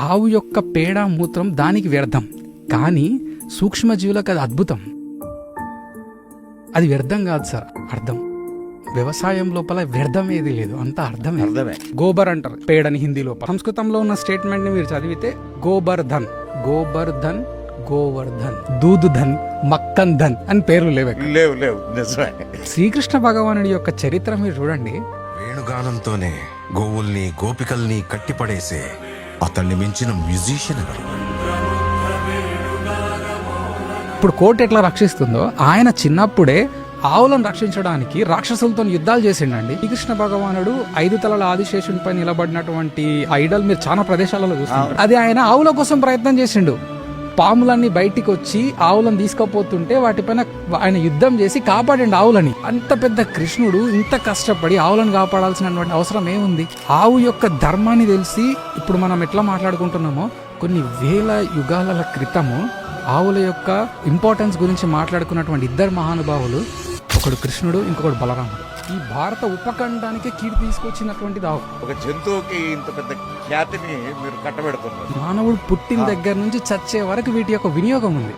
ఆవు యొక్క పేడ మూత్రం దానికి వ్యర్థం. కానీ సూక్ష్మజీవులకు అది అద్భుతం. అది వ్యర్థం కాదు సార్ అర్థం. వ్యవసాయం లోపల వ్యర్థం ఏది లేదు అంతా అర్థమే. అర్థమే. గోబర్ అంటారు పేడని హిందీ లోపల. సంస్కృతంలో ఉన్న స్టేట్మెంట్ని మీరు చదివితే గోబర్ ధన్ గోబర్ ధన్ గోవర్ధన్ దూద్ ధన్ మక్కన్ ధన్ అని పేర్లు లేవు. లేవు లేవు నిజమే. శ్రీకృష్ణ భగవానుడి యొక్క చరిత్ర మీరు చూడండి. వేణుగానంతోనే గోవుల్ని గోపికల్ని కట్టిపడేసే అతన్ని మించిన మ్యూజిషియన్ ఎవరు? ఇప్పుడు కోర్టు ఎట్లా రక్షిస్తుందో ఆయన చిన్నప్పుడే ఆవులను రక్షించడానికి రాక్షసులతో యుద్ధాలు చేసిండండి. శ్రీకృష్ణ భగవానుడు ఐదు తలల ఆదిశేషునిపై నిలబడినటువంటి ఐడల్ మీరు చాలా ప్రదేశాలలో చూస్తారు అది ఆయన ఆవుల కోసం ప్రయత్నం చేసిండు. పాములన్నీ బయటికి వచ్చి ఆవులను తీసుకుపోతుంటే వాటిపైన ఆయన యుద్ధం చేసి కాపాడండి ఆవులని. అంత పెద్ద కృష్ణుడు ఇంత కష్టపడి ఆవులను కాపాడాల్సినటువంటి అవసరం ఏముంది? ఆవు యొక్క ధర్మాన్ని తెలిసి ఇప్పుడు మనం ఎట్లా మాట్లాడుకుంటున్నామో కొన్ని వేల యుగాల క్రితము ఆవుల యొక్క ఇంపార్టెన్స్ గురించి మాట్లాడుకున్నటువంటి ఇద్దరు మహానుభావులు ఒకడు కృష్ణుడు ఇంకొకడు బలరాముడు. ఈ భారత ఉపఖండానికి కీర్తి తీసుకొచ్చినటువంటిది ఆవు ఒక జంతువుకి ఇంత పెద్ద ఖ్యాతిని మీరు కట్టబెడుతున్నారు. మానవుడు పుట్టిన దగ్గర నుంచి చచ్చే వరకు వీటి యొక్క వినియోగం ఉంది.